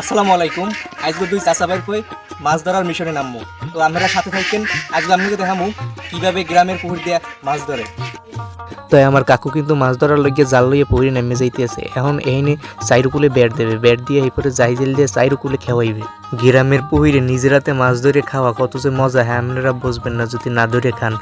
আসসালামু আলাইকুম। আজকে দুই চাচা ভাই কই, মাছ ধরার মিশনে নামবো। তো আমরা সাথে থাকেন, আজকে আপনাকে দেখামু কীভাবে গ্রামের পুকুর দিয়ে মাছ ধরে। তাই আমার কাকু কিন্তু মাছ ধরার লইগে জাল লইয়ে পুকুরে নেমে যাইতেছে। এখন এইনে চাইরুকুলে ব্যাট দেবে। ব্যাট দিয়ে এরপরে যাই জেল দিয়ে চাইরুকুলে খাওয়াইবে। গ্রামের পুকুরে নিজেরাতে মাছ ধরে খাওয়া কত যে মজা হ্যাঁ আপনারা বুঝবেন না যদি না ধরে খান।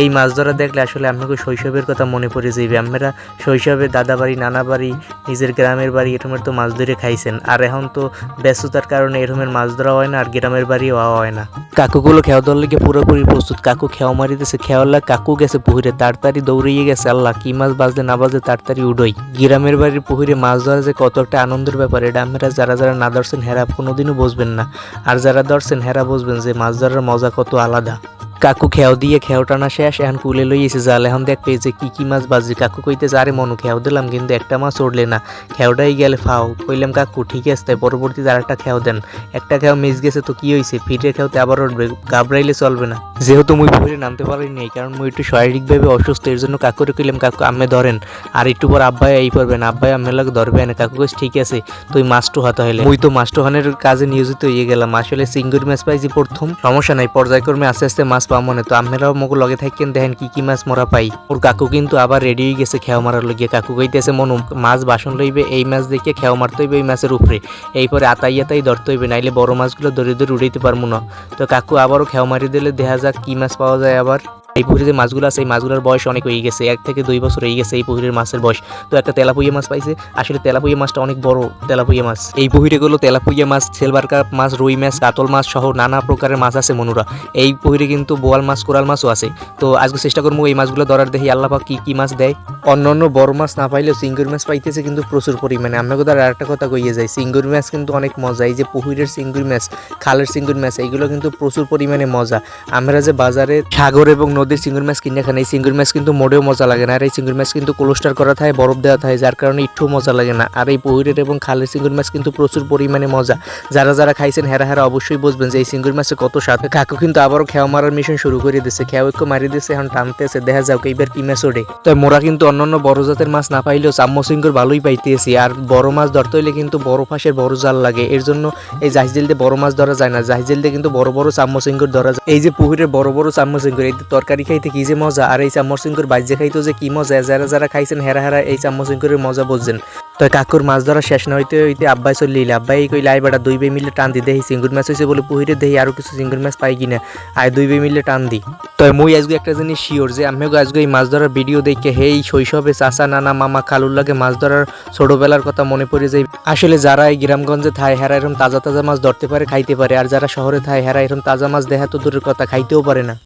এই মাছ ধরা দেখলে আসলে আপনাকে শৈশবের কথা মনে পড়ে যাইবে। আপনারা শৈশবে দাদা বাড়ি, নানা বাড়ি, নিজের গ্রামের বাড়ি এরকমের তো মাছ ধরে খাইছেন। আর এখন তো ব্যস্ততার কারণে এরকমের মাছ ধরা হয় না আর গ্রামের বাড়িও হওয়া হয় না। কাকুগুলো খেয়া দেওয়ার লেগে পুরোপুরি প্রস্তুত। কাকু খেয়া মারিতেছে খেয়ার লাগ কাকু গেছে পুকুরে, তাড়াতাড়ি দৌড়িয়ে গেছে। আল্লাহ, কি মাছ বাজলে না বাজলে তাড়াতাড়ি উডোই। গ্রামের বাড়ির পুকুরে মাছ ধরা যে কত একটা আনন্দের ব্যাপার, এটা আপনারা যারা যারা না ধরছেন হেরা কোনোদিনও বুঝবেন না। আর যারা ধরছেন হেরা বুঝবেন যে মাছ ধরার মজা কত আলাদা। কাকু খেয়াও দিয়ে খেয়াও টানা শেষ, এখন কুলে লই এসে জাল। এখন দেখ পেয়েছে কি কি মাছ বাজে কাকু কইতেছে, আরে মনু, খেয়াও দিলাম, কিন্তু একটা মাছ উঠলে না। খেয়াওটাই গেলে ফাও। কইলাম, কাকু, ঠিক আছে, তাই পরবর্তীতে আর একটা খেয়াও দেন। একটা খেয়াও মিস গেছে তো কি হয়েছে ফিরে খেয়াওতে আবার উঠবে ঘাবড়াইলে চলবে না। যেহেতু মুই পুকুরে নামতে পারিনি কারণ মুই একটু শারীরিকভাবে অসুস্থ, এর জন্য কাকুরে কইলাম, কাকু, আম্মে ধরেন। আর একটু পর আব্বাই এই পারবেন আব্বাই আম্মের লাগে ধরবে না। কাকু কইস ঠিক আছে, তুই মাছটু হাতে হইলে। মুই তো মাছটুহানের কাজে নিয়োজিত হয়ে গেলাম। আসলে সিঙ্গুর মাছ পাইছি প্রথম। সমস্যা নাই, পর্যায়ক্রমে আস্তে আস্তে মাছ পাওয়া মনে তো আমরাও মোক লগে থাকেন দেখেন কি কি মাছ মরা পাই। ওর কাকু কিন্তু আবার রেডি হয়ে গেছে খেয়া মারার লগে। কাকু কইতেছে, মনু, মাছ বাসন লইবে, এই মাছ দেখে খেয়া মারতে হইবে এই মাছের উপরে। এইপরে আতাই আতাই ধরতে হইবে, নাইলে বড় মাছগুলো ধরে ধরে উড়াইতে পারব না। তো কাকু আবারও খেয়া মারি দিলে দেখা যাক কি মাছ পাওয়া যায় আবার। এই পুকুরে যে মাছগুলো আছে, এই মাছগুলোর বয়স অনেক হয়ে গেছে, এক থেকে দুই বছর হয়ে গেছে এই পুকুরের মাছের বয়স। তো একটা তেলাপুইয়া মাছ পাইছে, আসলে তেলাপুইয়া মাছটা অনেক বড় তেলাপুইয়া মাছ। এই পুকুরে গুলো তেলাপুইয়া মাছ সিলভার কাপ মাছ, রুই মাছ, কাতল মাছ সহ নানা প্রকারের মাছ আছে মনুরা। এই পুকুরে কিন্তু বোয়াল মাছ, কোরাল মাছও আছে। তো আজকে চেষ্টা করব এই মাছগুলো ধরার, দেখি আল্লাহ পাক কি কি মাছ দেয়। অন্য অন্য বড় মাছ না পাইলেও সিঙ্গুর মাছ পাইতেছে কিন্তু প্রচুর পরিমাণে। আমরা কোথাও আর একটা কথা কইয়ে যাই, সিঙ্গুর মাছ কিন্তু অনেক মজা। এই যে পুকুরের সিঙ্গুর মাছ, খালের সিঙ্গুর মাছ, এইগুলো কিন্তু প্রচুর পরিমাণে মজা। আমরা যে বাজারে সাগর এবং নদীর চিংড়ি মাছ কিনে খান এই চিংড়ি মাছ কিন্তু মোটেও মজা লাগে না। আর এই চিংড়ি মাছ কিন্তু কোলেস্টার করা থাকে বরফ দেওয়া থাকে যার কারণে একটু মজা লাগে না। আর এই পুকুরের এবং খালের চিংড়ি মাছ কিন্তু প্রচুর পরিমাণে মজা। যারা যারা খাইছেন হেরা হেরা অবশ্যই বুঝবেন যে এই চিংড়ি মাছে কত স্বাদ। কাকু কিন্তু আবারও খেয়া মারার মিশন শুরু করে দিচ্ছে খেয়া ঐক্য মারি দিচ্ছে এখন টানতেছে দেখা যাক, এইবার কি মাছ ওঠে। তো মোরা কিন্তু অন্যান্য বড় জাতের মাছ না পাইলেও চাম্মচ সিঙ্গুর ভালোই পাইতেছি। আর বড় মাছ ধরতে হইলে কিন্তু বড় ফাঁসের বড় জাল লাগে। এর জন্য এই জাহিজেল দিয়ে বড় মাছ ধরা যায় না। জাহিজেল দিয়ে কিন্তু বড় বড় চাম্মচ সিঙ্গুর ধরা যায়। এই যে পুকুরের বড় বড় চাম্মচ সিঙ্গুর, এই তরকারি খাইতে কি যে মজা? আর এই চাম্মচ সিঙ্গুর বাইজে খাইতো যে কি মজা? যারা যারা খাইছেন, হেরা হেরা এই চাম্মচ সিঙ্গুরের মজা বুঝছেন। তো কাকুর মাছ ধরা শেষ না, হইতে হইতে আব্বাই চলে ইলে আব্বাই কই লাই বেটা, দুই বে মিলে টান দি দেহি সিঙ্গুর মাছ হয়েছে বলে পুহিরে দেহি আরও কিছু সিঙ্গুর মাছ পাই কিনা। আয় দুই বে মিলে টান দি। তো মুই আজকে একটা জিনিস শিওর যে আমি আজকে এই মাছ ধরার ভিডিও দেখে, হেই, শৈশবে চাচা, নানা, মামা, খালুর লাগে মাছ ধরার ছোটবেলার কথা মনে পড়ে যায়। আসলে যারা এই গ্রামগঞ্জে থায়, হেরা এরকম তাজা তাজা মাছ ধরতে পারে, খাইতে পারে। আর যারা শহরে থায়, হেরা এরকম তাজা মাছ দেখা তো দূরের কথা, খাইতেও পারে না।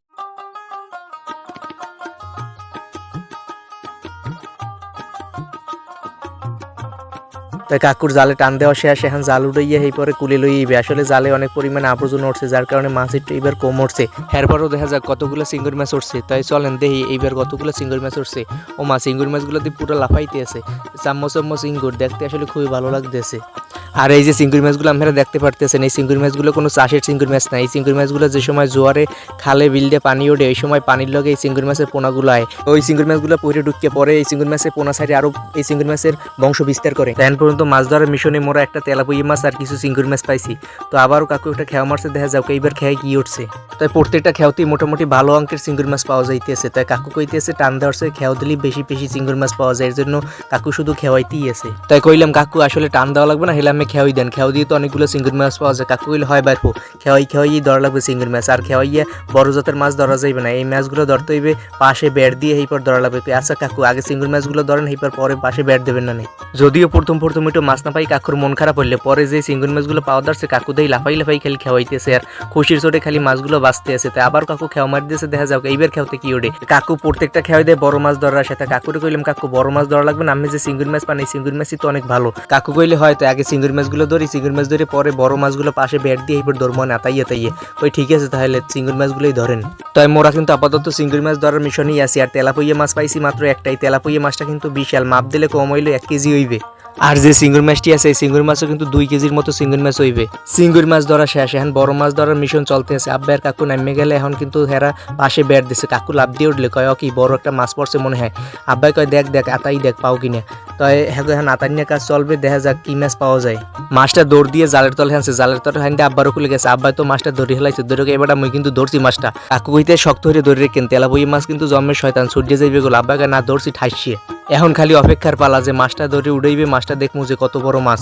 তাই কাকুর জালে টান দেওয়া শেষ এখন জাল উঠাইয়া এই পরে কুলে লইবে আসলে জালে অনেক পরিমাণে আবর্জন উঠছে, যার কারণে মাছ একটু এবার কম উঠছে। এরপরও দেখা যাক কতগুলো সিঙ্গুর মাছ উঠছে। তাই চলেন দেখি এইবার কতগুলো সিঙ্গুর মাছ উঠছে। ও মা সিঙ্গুর মাছগুলো দিয়ে পুরো লাফাইতে আছে। চাম্মচ চাম্মচ সিঙ্গুর দেখতে আসলে খুবই ভালো লাগতেছে। আর এই যে চিংড়ি মাছগুলো আপনারা দেখতে পারতেছেন, এই চিংড়ি মাছগুলো কোনো চাষের চিংড়ি মাছ না। এই চিংড়ি মাছগুলো যে সময় জোয়ারে খালে, বিলডে পানি ওঠে, এই সময় পানির লগে এই চিংড়ি মাছের পোনাগুলো আয়। ওই চিংড়ি মাছগুলো পরে ঢুকে পরে এই চিংড়ি মাছের পোনা সাইডে আরও এই চিংড়ি মাছের বংশ বিস্তার করে। এখন পর্যন্ত মাছ ধরার মিশনে মোরা একটা তেলাপুই মাছ আর কিছু চিংড়ি মাছ পাইছি। তো আবারও কাকু একটা খেয়া মারছে, দেখা যাও এইবার খেয়ে কি উঠছে। তাই প্রত্যেকটা খেয়াতেই মোটামুটি ভালো অঙ্কের চিংড়ি মাছ পাওয়া যাইতেছে। তাই কাকু কইতেছে, টান দেওয়ার খেয়াও দিলেই বেশি বেশি চিংড়ি মাছ পাওয়া যায়। এর জন্য কাকু শুধু খেওয়াইতেই আছে। তাই কইলাম, কাকু আসলে টান দেওয়া লাগবে না, হেলে আমি খেয়াই দেন। খেয়াও দিয়ে তো অনেকগুলো চিংড়ি মাছ পাওয়া যায়। কাকু হয় বাইরবো খেয়াই খেয়াই ধরা লাগবে চিংড়ি মাছ। আর খেয়াইয়া বড় জাতের মাছ ধরা যাইবে না। এই মাছগুলো ধরতে হইবে পাশে বেড় দিয়ে এইপর ধরা লাগবে। আচ্ছা কাকু, আগে চিংড়ি মাছগুলো ধরেন এইপর পরে পাশে বেড় দেবেন না যদিও প্রথম প্রথম একটু মাছ না পাই কাকুর মন খারাপ হইলে, পরে যে চিংড়ি মাছগুলো পাওয়া যাচ্ছে কাকু দেই লাফাই লাফাই খালি খেওয়াইতেছে। আর খুশির চোটে খালি মাছগুলো বাঁচতে আছে। তাই আবার কাকু খেয়া মারি দিয়েছে, দেখা যাও এইবার খেওতে কি ওঠে কাকু প্রত্যেকটা খেয়াই দেয় বড় মাছ ধরার সাথে কাকুরে কইলাম, কাকু, বড় মাছ ধরা লাগবে না, আমি যে চিংড়ি মাছ পানি চিংড়ি মাছই তো অনেক ভালো। কাকু কইলে হয়তো আগে চিংড়ি মাছগুলো ধরি, চিংড়ি মাছ ধরে পরে বড় মাছগুলো পাশে বেড দিয়ে এইবার ধরবো না, তাইয়ে তাইয়ে। ওই ঠিক আছে, তাহলে চিংড়ি মাছগুলোই ধরেন। তাই মোরা কিন্তু আপাতত চিংড়ি মাছ ধরার মিশনই আছি, আর তেলাপুইয়া মাছ পাইছি মাত্র একটাই। তেলাপুইয়া মাছটা কিন্তু বিশাল, মাপ দিলে কম হইলে এক কেজি হইবে। আর যে সিঙ্গুর মাছটি আছে, এই সিঙ্গুর মাছও কিন্তু দুই কেজির মতো সিঙ্গুর মাছ হইবে। সিঙ্গুর মাছ ধরা শেষ, এখন বড় মাছ ধরার মিশন চলতে আছে আব্বার কাকু নামে গেলে এখন কিন্তু হেরা পাশে বেড় দিছে। কাকু লাভ দিয়ে উঠলে কয় কি বড় একটা মাছ পড়ছে মনে হয়। আব্বাই কয়, দেখ দেখ, আতাই দেখ, পাও কিনে। তাই হ্যাঁ হ্যাঁ নাতানিয়া কাজ চলবে, দেখা যাক কি মাছ পাওয়া যায়। মাছটা দৌড় দিয়ে জালের তলে হানছে জালের তলে হানতে আব্বারও খুলে গেছে। আব্বাই তো মাছটা ধরে হেলাইছে ধরে এবার আমি কিন্তু ধরছি মাছটা। কাকু কইতে শক্ত হয়ে ধরে রেখেন তেলা বই মাছ কিন্তু জন্মের শয়তান সূর্য যাইবে গোল। আব্বাকে না ধরছি ঠাইসিয়ে এখন খালি অপেক্ষার পালা যে মাছটা ধরে উড়াইবে, মাছটা দেখমু যে কত বড় মাছ।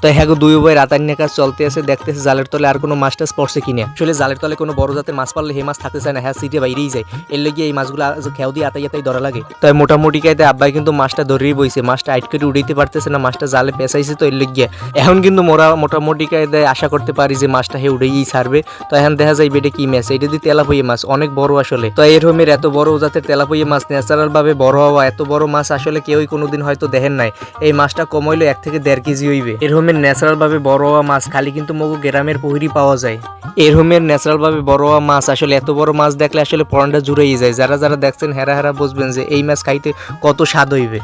তো হ্যাঁ দুই ভাই রাতান্যা কাজ চলতে আছে, দেখতেছে জালের তলে আর কোনো মাছটা স্পর্শে কিনে কিনা আসলে জালের তলে কোনো বড় জাতের মাছ পারলে হে মাছ থাকতে চায় না হ্যাঁ সিটে বাইরেই যায়। এর লেগে এই মাছগুলো খেয়াও দিয়ে আতাই আতাই ধরা লাগে। তাই মোটামুটি কাইতে আব্বাই কিন্তু মাছটা ধরেই বইছে। মাছটা আইট করে উড়াইতে পারতেছে না, মাছটা জালে পেঁচাইছে তো এর লেগে এখন কিন্তু মোরা মোটামুটি আশা করতে পারি যে মাছটা হে উড়েই ছাড়বে। তো এখন দেখা যায় এটা কি মাছ এটা দিয়ে তেলাপইয়ে মাছ অনেক বড় আসলে। তো এর হোমের এত বড় জাতের তেলাপইয়ে মাছ ন্যাচারাল ভাবে বড় হওয়া, এত বড় মাছ আসলে কেউই কোনোদিন হয়তো দেখেন নাই। এই মাছটা কম হইলে এক থেকে দেড় কেজি হইবে। এর হোমের ন্যাচারাল ভাবে বড় হওয়া মাছ খালি কিন্তু মগু গ্রামের পুহুরি পাওয়া যায়। এর হোমের ন্যাচারাল ভাবে বড় হওয়া মাছ আসলে এত বড় মাছ দেখলে আসলে পরনটা জুড়েই যায়। যারা যারা দেখছেন হেরা হেরা বুঝবেন যে এই মাছ খাইতে কত স্বাদ হইবে।